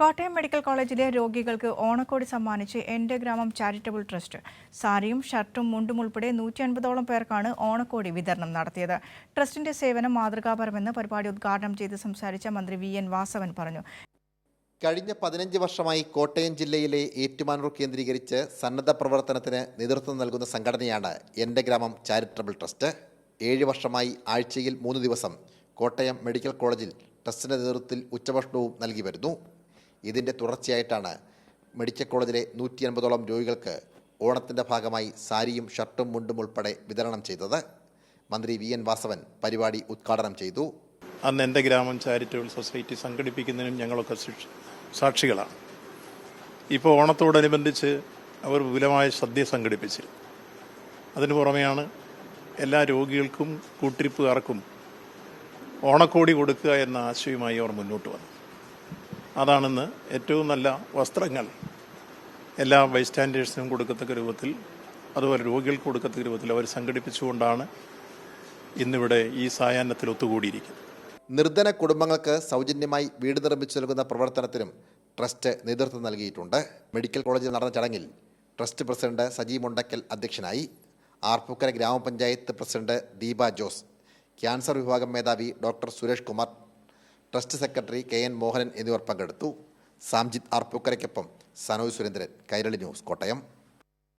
Kottayam medical കോളേജിലെ രോഗികൾക്ക് ഓണക്കോടി സമ്മാനിച്ച് എന്റെ ഗ്രാമം ചാരിറ്റബിൾ ട്രസ്റ്റ്. സാരിയും ഷർട്ടും മുണ്ടും ഉൾപ്പെടെ നൂറ്റി അൻപതോളം പേർക്കാണ് ഓണക്കോടി വിതരണം നടത്തിയത്. ട്രസ്റ്റിന്റെ സേവനം മാതൃകാപരമെന്ന് പരിപാടി ഉദ്ഘാടനം ചെയ്ത് സംസാരിച്ച മന്ത്രി വി എൻ വാസവൻ പറഞ്ഞു. കഴിഞ്ഞ പതിനഞ്ച് വർഷമായി കോട്ടയം ജില്ലയിലെ ഏറ്റുമാനൂർ കേന്ദ്രീകരിച്ച് സന്നദ്ധ പ്രവർത്തനത്തിന് നേതൃത്വം നൽകുന്ന സംഘടനയാണ് എന്റെ ഗ്രാമം ചാരിറ്റബിൾ ട്രസ്റ്റ്. ഏഴ് വർഷമായി ആഴ്ചയിൽ മൂന്ന് ദിവസം കോട്ടയം മെഡിക്കൽ കോളേജിൽ ട്രസ്റ്റിന്റെ നേതൃത്വത്തിൽ ഉച്ചഭക്ഷണവും നൽകി വരുന്നു. ഇതിന്റെ തുടർച്ചയായിട്ടാണ് മെഡിക്കൽ കോളേജിലെ നൂറ്റി അൻപതോളം രോഗികൾക്ക് ഓണത്തിന്റെ ഭാഗമായി സാരിയും ഷർട്ടും മുണ്ടും ഉൾപ്പെടെ വിതരണം ചെയ്തത്. മന്ത്രി വി എൻ വാസവൻ പരിപാടി ഉദ്ഘാടനം ചെയ്തു. അന്ന് എന്റെ ഗ്രാമം ചാരിറ്റബിൾ സൊസൈറ്റി സംഘടിപ്പിക്കുന്നതിനും ഞങ്ങളൊക്കെ സാക്ഷികളാണ്. ഇപ്പോൾ ഓണത്തോടനുബന്ധിച്ച് അവർ വിപുലമായ സദ്യ സംഘടിപ്പിച്ചിരുന്നു അതിനു പുറമെയാണ് എല്ലാ രോഗികൾക്കും കൂട്ടിരിപ്പുകാർക്കും ഓണക്കോടി കൊടുക്കുക എന്ന ആശയവുമായി അവർ മുന്നോട്ട് വന്നു അതാണെന്ന് ഏറ്റവും നല്ല വസ്ത്രങ്ങൾ എല്ലാ ബൈസ്റ്റാൻഡേഴ്സിനും കൊടുക്കത്തക്ക രൂപത്തിൽ അതുപോലെ രോഗികൾക്ക് കൊടുക്കത്തക്ക രൂപത്തിൽ അവർ സംഘടിപ്പിച്ചുകൊണ്ടാണ് ഇന്നിവിടെ ഈ സായാഹ്നത്തിൽ ഒത്തുകൂടിയിരിക്കുന്നത്. നിർധന കുടുംബങ്ങൾക്ക് സൗജന്യമായി വീട് നിർമ്മിച്ചു നൽകുന്ന പ്രവർത്തനത്തിനും ട്രസ്റ്റ് നേതൃത്വം നൽകിയിട്ടുണ്ട്. മെഡിക്കൽ കോളേജിൽ നടന്ന ചടങ്ങിൽ ട്രസ്റ്റ് പ്രസിഡന്റ് സജി മുണ്ടക്കൽ അധ്യക്ഷനായി ആർപ്പൂക്കര ഗ്രാമപഞ്ചായത്ത് പ്രസിഡന്റ് ദീപ ജോസ് ക്യാൻസർ വിഭാഗം മേധാവി doctor Suresh Kumar trust secretary K N Mohanan എന്നിവർ പങ്കെടുത്തു. സാംജിത് ആർപ്പൂക്കരയ്ക്കൊപ്പം സനോജ് സുരേന്ദ്രൻ കൈരളി ന്യൂസ് കോട്ടയം.